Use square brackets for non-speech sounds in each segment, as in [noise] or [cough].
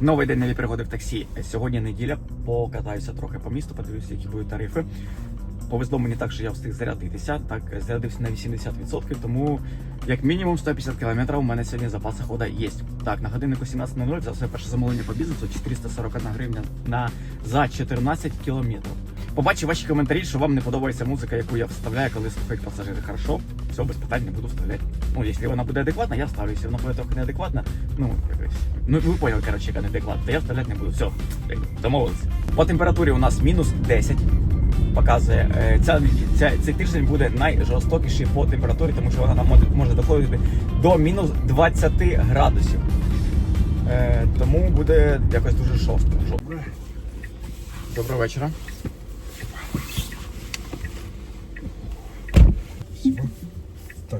Новий день нові пригоди в таксі. Сьогодні неділя. Покатаюся трохи по місту, подивлюся, які будуть тарифи. Повезло мені так, що я встиг зарядитися. Так, зарядився на 80%, тому як мінімум 150 км у мене сьогодні запаса хода є. Так, на годиннику 17.00 за все перше замовлення по бізнесу 441 гривня на за 14 кілометрів. Побачив ваші коментарі, що вам не подобається музика, яку я вставляю, коли слухають пасажири. Хорошо, все, без питань не буду вставляти. Ну, якщо вона буде адекватна, я вставлю. Якщо вона буде трохи неадекватна, ну, якось, ну ви поняли, коротше, яка неадекватна, то я вставляти не буду. Все, домовилися. По температурі у нас мінус 10 показує. Е, Ця, ця, цей тиждень буде найжорстокіший по температурі, тому що вона нам може, може доходити до мінус 20 градусів. Е, тому буде якось дуже жорстко. Доброго вечора.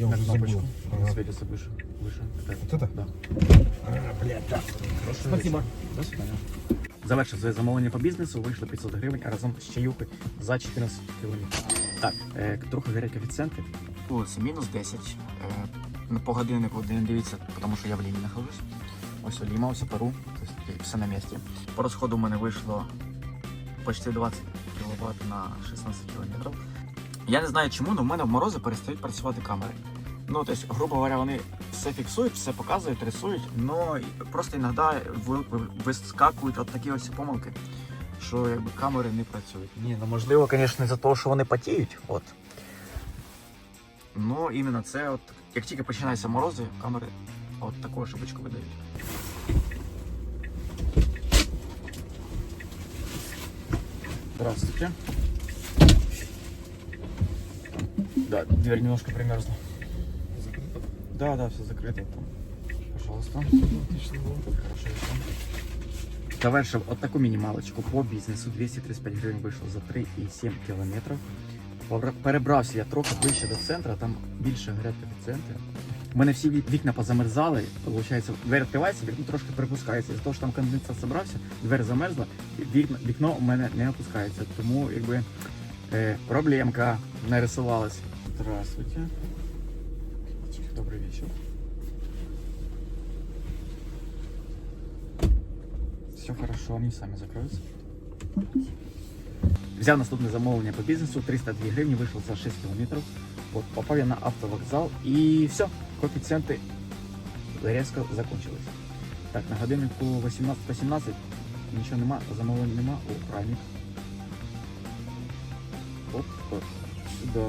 я На уже кнопочку. забыл. На Ага. светится выше. Выше. Вот это? Да. А, блядь, да. Спасибо. До свидання. Завершив своє замовлення по бізнесу, вийшло 500 гривень разом з чаюхи за 14 кілометрів. Так, е, трохи горять коефіцієнти. Вулиці мінус 10. Е, по годиннику не дивіться, тому що я в Лімі нахожусь. Ось у Ліма, ось у Перу, тобто все на місці. По розходу у мене вийшло почти 20 кВт на 16 км. Я не знаю чому, але в мене в морози перестають працювати камери. Ну, тобто, грубо говоря, вони все фіксують, все показують, рисують, але просто іноді ви- ви- вискакують от такі ось помилки, що якби камери не працюють. Ні, ну можливо, звісно, за того, що вони потіють. От. Ну, іменно це, от, як тільки починаються морози, камери от таку ошибочку видають. Здравствуйте. Да, дверь немножко примерзла. Да, да, все закрыто там. Пожалуйста. Хорошо, все. Завершив от таку мінімалочку по бізнесу. 235 гривень вийшло за 3,7 кілометрів. Перебрався я трохи ближче до центру, там більше горять коефіцієнти. У мене всі вікна позамерзали, виходить, двері відкривається, вікно трошки припускається. З того, що там конденсат зібрався, двері замерзла, вікно, вікно у мене не опускається. Тому якби е, проблемка нарисувалась. Здравствуйте. Добрый вечер. Все хорошо, они сами закроются. Взяв наступне замовлення по бізнесу, 302 гривні, вийшло за 6 кілометрів. От, попав я на автовокзал і все, коефіцієнти різко закончились. Так, на годиннику 18.18 нічого нема, замовлень нема. О. Оп, оп, сюди.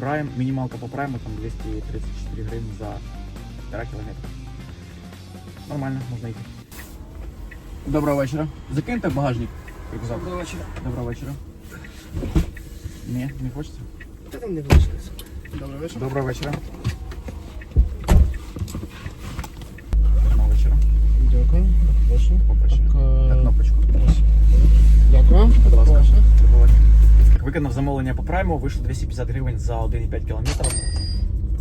Прайм, мінімалка по прайму там 234 гривні за 1,5 кілометра. Нормально, можна йти. Доброго вечора. Закиньте багажник. Рюкзак. Доброго вечора. Доброго вечора. Ні, не хочеться. Та там не вийшло. Доброго вечора. Доброго вечора. Доброго вечора. Дякую. Прошу. Е, На кнопочку. Дякую. Будь ласка. Прошу. Доброго вечора. Так, виконав замовлення по прайму, вийшло 250 гривень за 1,5 кілометрів.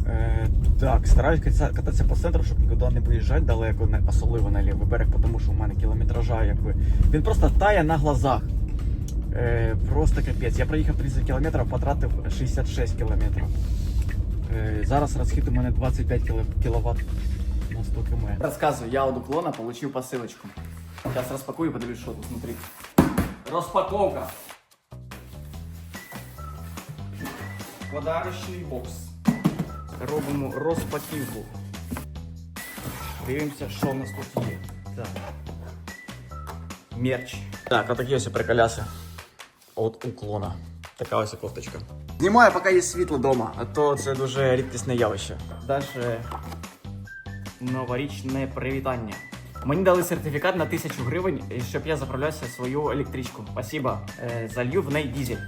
Е, так, стараюсь кататися- по центру, щоб нікуди не виїжджати далеко, особливо на лівий берег, тому що у мене кілометража якби. Він просто тає на глазах. Е, просто капець. Я проїхав 30 кілометрів, потратив 66 кілометрів. Е, зараз розхід у мене 25 кВт на 100 км. Рассказываю, я от уклона получил посылочку. Сейчас распакую и подивлюсь, что тут внутри. Розпаковка. Подарочний бокс. Робимо розпаківку. Дивимося, що в нас тут є. Так. Мерч. Так, отакі ось приколяси. От уклона. Така ось кофточка. Знімаю, поки є світло вдома, а то це дуже рідкісне явище. Далі новорічне привітання. Мені дали сертифікат на тисячу гривень, щоб я заправлявся в свою електричку. Спасибо. Е, залью в неї дізель.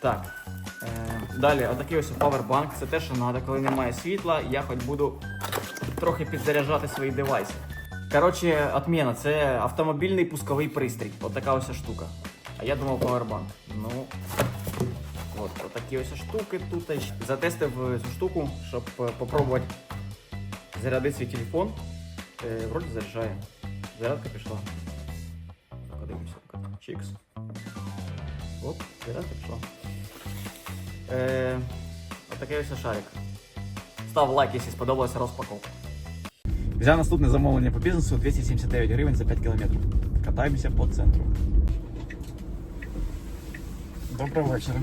Так. Далі, отакий ось павербанк. Це те, що треба, коли немає світла, я хоч буду трохи підзаряджати свої девайси. Коротше, отмена, це автомобільний пусковий пристрій. От така ось штука. А я думав павербанк. Ну, от, от такі ось штуки тут. Затестив е, цю штуку, щоб е, попробувати зарядити свій телефон. Е, вроді заряджає. Зарядка пішла. Подивимося. Чікс. Оп, зарядка пішла. Е, отакий ось шарик. Став лайк, якщо сподобалася розпаковка. Взяв наступне замовлення по бізнесу 279 гривень за 5 кілометрів. Катаємося по центру. Доброго вечора.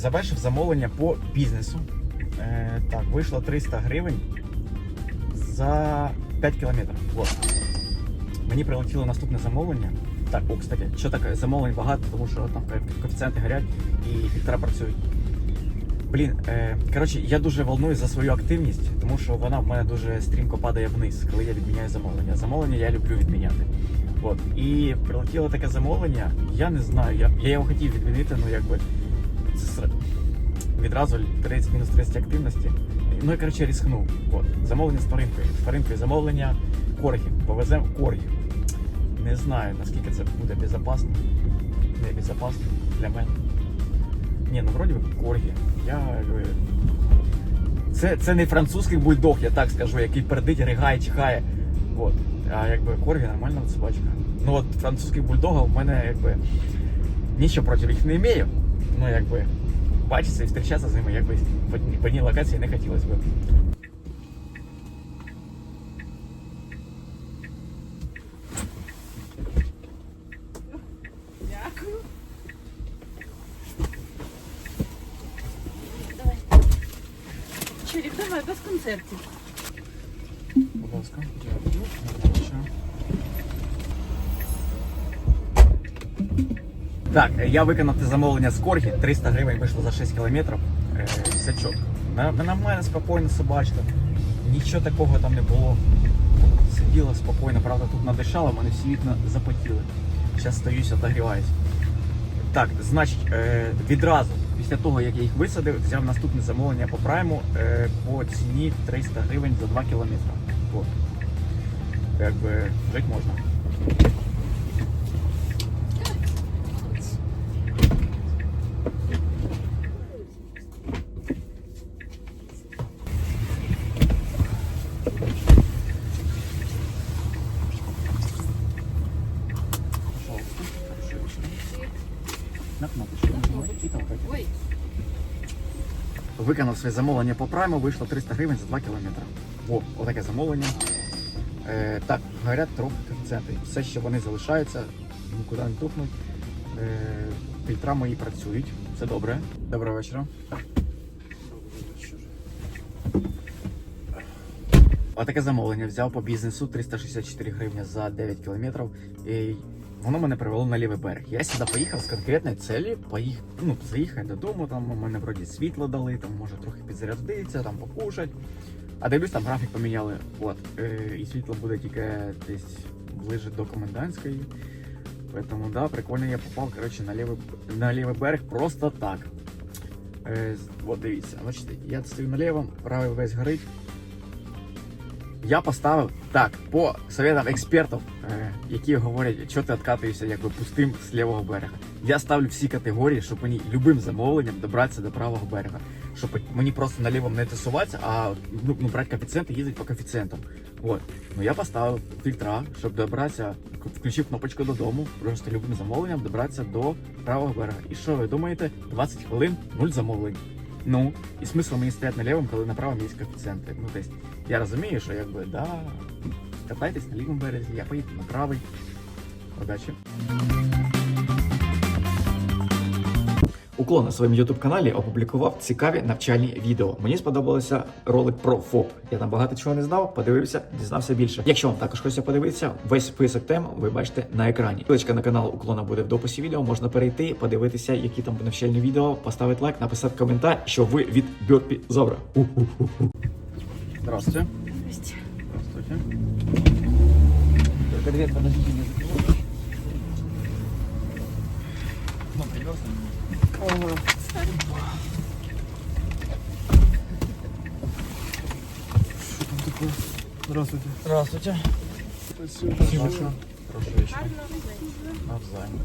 Завершив замовлення по бізнесу. Е, так, вийшло 300 гривень за 5 кілометрів. Вот. Мені прилетіло наступне замовлення. Так, о, кстати, що таке? Замовлень багато, тому що там ко- коефіцієнти горять і фільтра працюють. Блін, е, коротше, я дуже волнуюсь за свою активність, тому що вона в мене дуже стрімко падає вниз, коли я відміняю замовлення. Замовлення я люблю відміняти. От. І прилетіло таке замовлення, я не знаю, я, я його хотів відмінити, ну якби це відразу 30 мінус 30 активності. Ну і коротше рискнув. От. Замовлення з тваринкою. З тваринкою замовлення корги. Повеземо корги. Не знаю, наскільки це буде безпечно. Не безпечно для мене. Ні, ну вроді би корги. Я це, це не французький бульдог, я так скажу, який пердить, ригає, чихає. От. А якби корги нормальна собачка. Ну от французький бульдога в мене якби нічого проти їх не маю. Ну якби бачитися і встречаться з ними якось по в одній локації не хотілося б. Дякую. Чирік, давай без концертів. Будь ласка, дякую. Так, е, я виконав те замовлення з Коргі, 300 гривень вийшло за 6 кілометрів. Е. На- Нормальна, спокійна собачка. Нічого такого там не було. Сиділа спокійно, правда, тут надишала, мене всі вікна запотіли. Зараз стоюсь, отогріваюсь. Так, значить, е, відразу після того, як я їх висадив, взяв наступне замовлення по прайму по ціні 300 гривень за 2 кілометри. От. Якби жити можна. На кнопочку нажимати і толкати. Ой, Виконав своє замовлення по прайму, вийшло 300 гривень за 2 кілометри. О, отаке замовлення. Е, так, горять трохи коефіцієнти. Все, що вони залишаються, нікуди не тухнуть. Е, фільтра мої працюють. Все добре. Доброго вечора. Отаке замовлення взяв по бізнесу 364 гривні за 9 кілометрів. Воно мене привело на лівий берег. Я сюди поїхав з конкретної цілі, поїх... ну, заїхати додому, там у мене вроді світло дали, там може трохи підзарядитися, там покушать. А дивлюсь, там графік поміняли. От. Е, і світло буде тільки десь ближе до комендантської. Поэтому, да, прикольно я попав, короче, на лівий, на лівий берег просто так. Е, от дивіться, бачите, я стою на лівому, правий весь горить. Я поставив так, по советам експертів, е, які говорять, що ти відкатуєшся якби пустим з лівого берега. Я ставлю всі категорії, щоб мені любим замовленням добратися до правого берега. Щоб мені просто на лівому не тусуватися, а ну, ну, брати коефіцієнти їздити по коефіцієнтам. От. Ну я поставив фільтра, щоб добратися, включив кнопочку додому, просто любим замовленням добратися до правого берега. І що ви думаєте? 20 хвилин, нуль замовлень. Ну, і смисл мені стояти на лівому, коли на правому є коефіцієнти. Ну, тобто, я розумію, що якби, да, катайтесь на лівому березі, я поїду на правий. Удачі. Уклон на своєму youtube каналі опублікував цікаві навчальні відео. Мені сподобався ролик про ФОП. Я там багато чого не знав, подивився, дізнався більше. Якщо вам також хочеться подивитися, весь список тем ви бачите на екрані. Ссылочка на канал Уклона буде в дописі відео. Можна перейти, подивитися, які там навчальні відео, поставити лайк, написати коментар, що ви від Бьорпі Зобра. Здравствуйте. здрасте. Здравствуйте. Только дверь, подождите, не закрывай. Ну. Здравствуйте. Здравствуйте. Спасибо. Прошу еще. Навзаєм.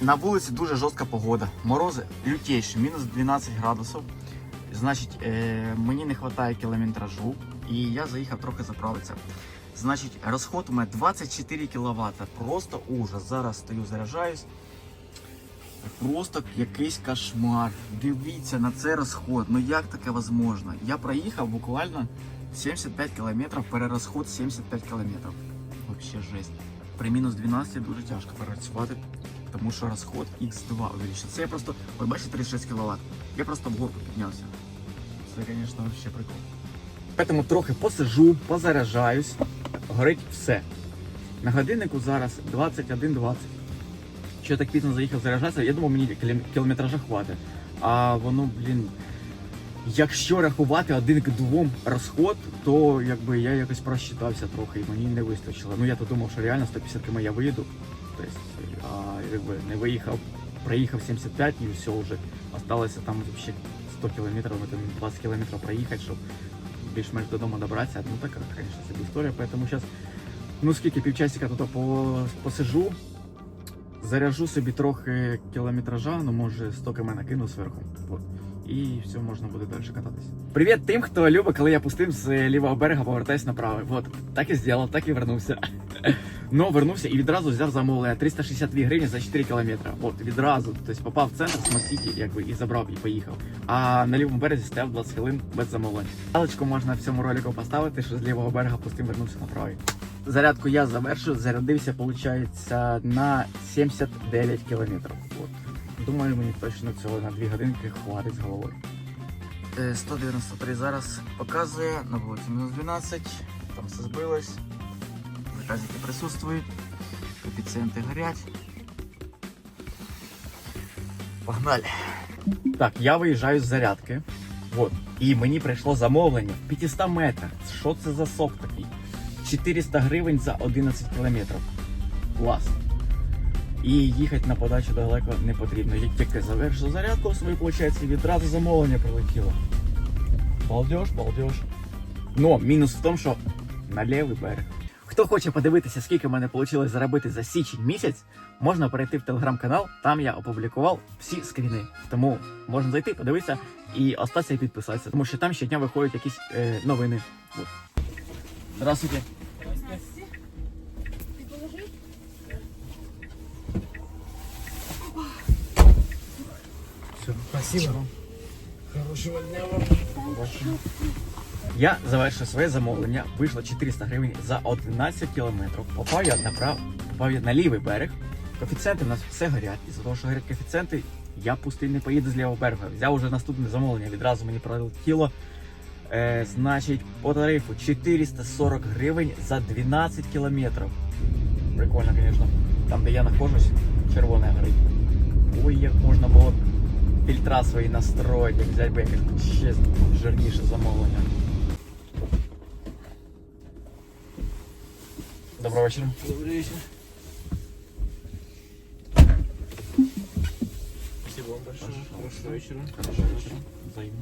На вулиці дуже жорстка погода. Морози лютіші, мінус 12 градусів. Значить, е, мені не вистачає кілометражу, і я заїхав трохи заправитися. Значить, розход у мене 24 кВт. Просто ужас. Зараз стою, заряджаюсь. Просто якийсь кошмар. Дивіться на цей розход. Ну як таке возможно? Я проїхав буквально 75 кілометрів, перерозход 75 кілометрів. Вообще жесть. При мінус 12 дуже тяжко працювати, тому що розход X2 увеличився. Це я просто, ви бачите 36 кВт. Я просто в горку піднявся. Це, звісно, вообще прикол. Поэтому трохи посижу, позаряджаюсь. Горить все. На годиннику зараз 21.20. Що я так пізно заїхав заряджатися, я думав, мені кілометража хватить. А воно, блін, якщо рахувати один к двом розход, то якби я якось просчитався трохи і мені не вистачило. Ну я то думав, що реально 150 км я виїду. Тобто, а якби не виїхав, проїхав 75 і все вже. Осталося там ще 100 кілометрів, там 20 кілометрів проїхати, щоб більш-менш додому добратися. Ну така, звісно, собі історія. Поэтому зараз, ну скільки півчасика тут по, посижу, заряжу собі трохи кілометража, ну може 100 км накину зверху. От. І все, можна буде далі кататися. Привіт тим, хто любить, коли я пустим з лівого берега, повертаюсь на правий. Вот, так і зробив, так і вернувся. [laughs] Ну, вернувся і відразу взяв замовлення 362 гривні за 4 кілометри. От відразу, тобто попав в центр Смосіті, якби і забрав і поїхав. А на лівому березі стояв 20 хвилин без замовлень. Галочку можна в цьому ролику поставити, що з лівого берега пустим вернувся на правий. Зарядку я завершив, зарядився, виходить, на 79 кілометрів. От. Думаю, мені точно цього на 2 годинки хватить з головою. Е, 193 зараз показує, на вулиці мінус 12, там все збилось. Заказики присутствують, коефіцієнти горять. Погнали. Так, я виїжджаю з зарядки. Вот. І мені прийшло замовлення в 500 метрах. Що це за сок такий? 400 гривень за 11 кілометрів. Клас. І їхати на подачу далеко не потрібно. Як тільки завершив зарядку свою, виходить, відразу замовлення прилетіло. Балдеж, балдеж. Но мінус в тому, що на лівий берег. Хто хоче подивитися, скільки в мене вийшло заробити за січень місяць, можна перейти в телеграм-канал, там я опублікував всі скріни. Тому можна зайти, подивитися і остатися і підписатися, тому що там щодня виходять якісь е, новини. Здравствуйте. Все, спасибо. Хорошего дня вам. Я завершив своє замовлення, вийшло 400 гривень за 11 кілометрів. Попав я на прав... попав я на лівий берег. Коефіцієнти у нас все горять. І за того, що горять коефіцієнти, я пустий не поїду з лівого берега. Взяв уже наступне замовлення, відразу мені прилетіло. Е, значить, по тарифу 440 гривень за 12 кілометрів. Прикольно, звісно. Там, де я знаходжусь, червоне горить. Ой, як можна було фільтра свої настроїти, взяти би якесь ще жирніше замовлення. Доброго вечора. Добрый вечер. Спасибо вам большое. Хорошего вечера. Хорошого вечора. Взаємно.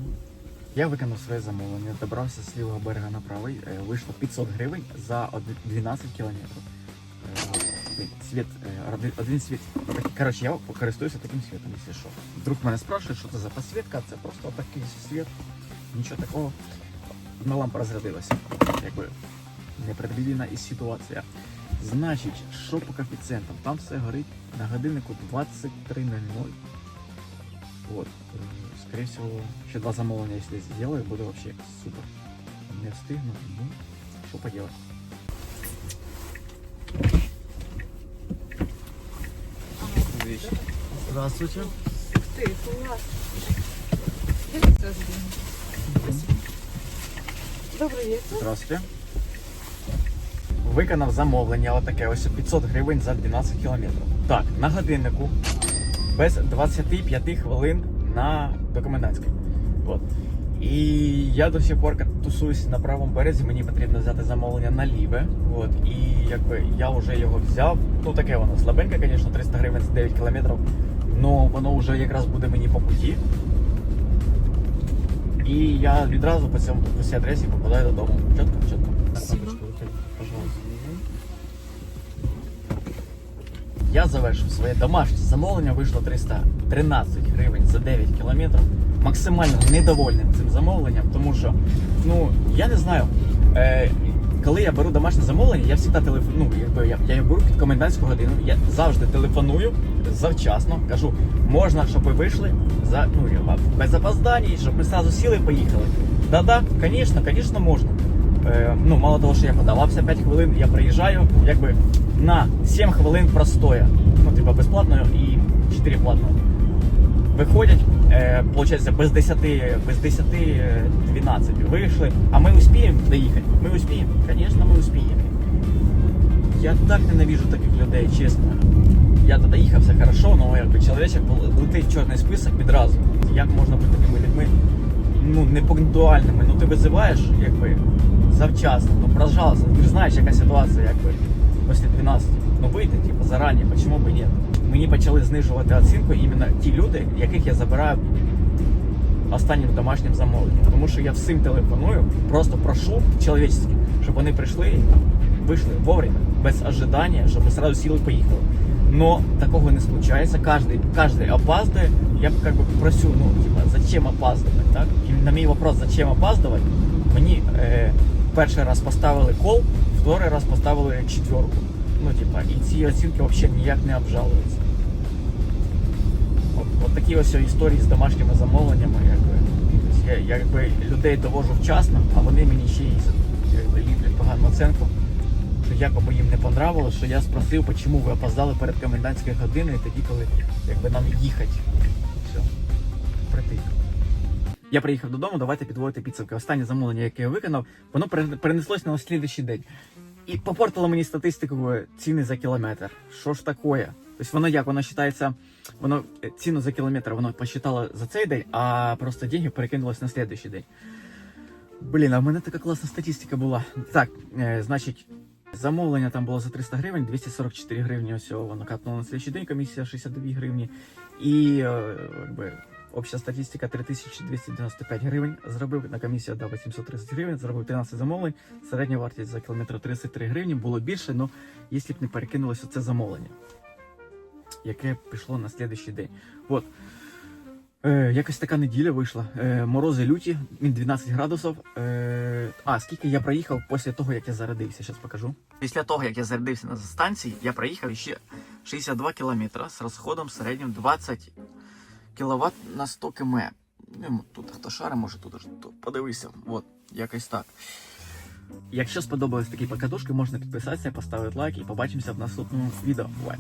Я виконав своє замовлення, добрався з лівого берега на правий, е, вийшло 500 гривень за 12 кілометрів. Е, Світ, е, один, світ. Коротше, я користуюся таким світом, якщо що. Вдруг мене спрашують, що це за посвітка, це просто такий світ. Нічого такого. Одна лампа розрядилася. Якби непредвідена із ситуація. Значить, що по коефіцієнтам? Там все горить на годиннику 23.00. Вот. Скорее всего, еще два замовления, если сделаю, буду вообще супер. Не встигну, ну, что поделать. Здравствуйте. Ти, клас. Добрий вечір. Здравствуйте. Виконав замовлення, отаке ось 500 гривень за 12 кілометрів. Так, на годиннику без 25 хвилин на до комендантської. От. І я до сих пор тусуюсь на правому березі, мені потрібно взяти замовлення на ліве. От. І якби я вже його взяв. Ну таке воно слабеньке, звісно, 300 гривень за 9 кілометрів. Ну воно вже якраз буде мені по путі. І я відразу по цьому по цій адресі попадаю додому. Чітко, чітко. Пожалуйста. Я завершив своє домашнє замовлення, вийшло 313 гривень за 9 кілометрів. Максимально недовольним цим замовленням, тому що, ну, я не знаю, е, коли я беру домашнє замовлення, я завжди телефоную. Ну, я, я його беру під комендантську годину. Я завжди телефоную завчасно. Кажу, можна, щоб ви вийшли за ну я- без опоздань, щоб ми зразу сіли і поїхали. Да-да, звісно, звісно, можна. Е, ну, мало того, що я подавався 5 хвилин, я приїжджаю якби на 7 хвилин простоя. Ну, типа безплатно і 4 платного. Виходять, е, получается, без 10, без 10 е, 12 вийшли. А ми успіємо доїхати? Ми успіємо? Звісно, ми успіємо. Я так ненавижу таких людей, чесно. Я туди їхав, все хорошо, але якби чоловічок летить в чорний список відразу. Як можна бути такими людьми? Ну, не пунктуальними. Ну ти визиваєш, якби завчасно. Ну, пожалуйста, ти знаєш, яка ситуація, якби після 12. Ну вийти, типу, зарані, чому б і ні? Мені почали знижувати оцінку іменно ті люди, яких я забираю останнім домашнім замовленням. Тому що я всім телефоную, просто прошу чоловічески, щоб вони прийшли, вийшли вовремя, без ожидання, щоб ми сразу сіли і поїхали. Но такого не случается. Каждый, каждый опаздывает. Я как бы просю, ну, типа, зачем опаздывать, так? І на мій вопрос, зачем опаздывать, мені е, перший раз поставили кол, второй раз поставили четверку. Ну, типа, і ці оцінки взагалі ніяк не обжалуються. От, от такі ось історії з домашніми замовленнями, якби. Тобто я якби людей довожу вчасно, а вони мені ще й ліплять погану оценку. Що якоби їм не понравилось, що я спросив, чому ви опоздали перед комендантською годиною, тоді, коли якби нам їхати. Все. Прийти. Я приїхав додому, давайте підводити підсумки. Останнє замовлення, яке я виконав, воно пере- перенеслось на слідуючий день. І попортило мені статистику ціни за кілометр. Що ж таке? Тобто воно як? Воно вважається, воно е, ціну за кілометр воно посчитало за цей день, а просто деньги перекинулось на слідуючий день. Блін, а в мене така класна статистика була. Так, е, значить, замовлення там було за 300 гривень, 244 гривні ось воно капнуло на слідуючий день, комісія 62 гривні. І е, якби, обща статистика 3295 гривень. Зробив на комісію дав 830 гривень, зробив 13 замовлень. Середня вартість за кілометр 33 гривні. Було більше, але якщо б не перекинулося це замовлення, яке пішло на слідуючий день. От. Е, якось така неділя вийшла. Е, морози люті, він 12 градусів. Е, а, скільки я проїхав після того, як я зарядився, зараз покажу. Після того, як я зарядився на станції, я проїхав ще 62 кілометри з розходом середнім 20 кВт на 100 км. Ну, тут хто шари, може тут то подивися. От, якось так. Якщо сподобались такі покатушки, можна підписатися, поставити лайк і побачимося в наступному відео. Бувай!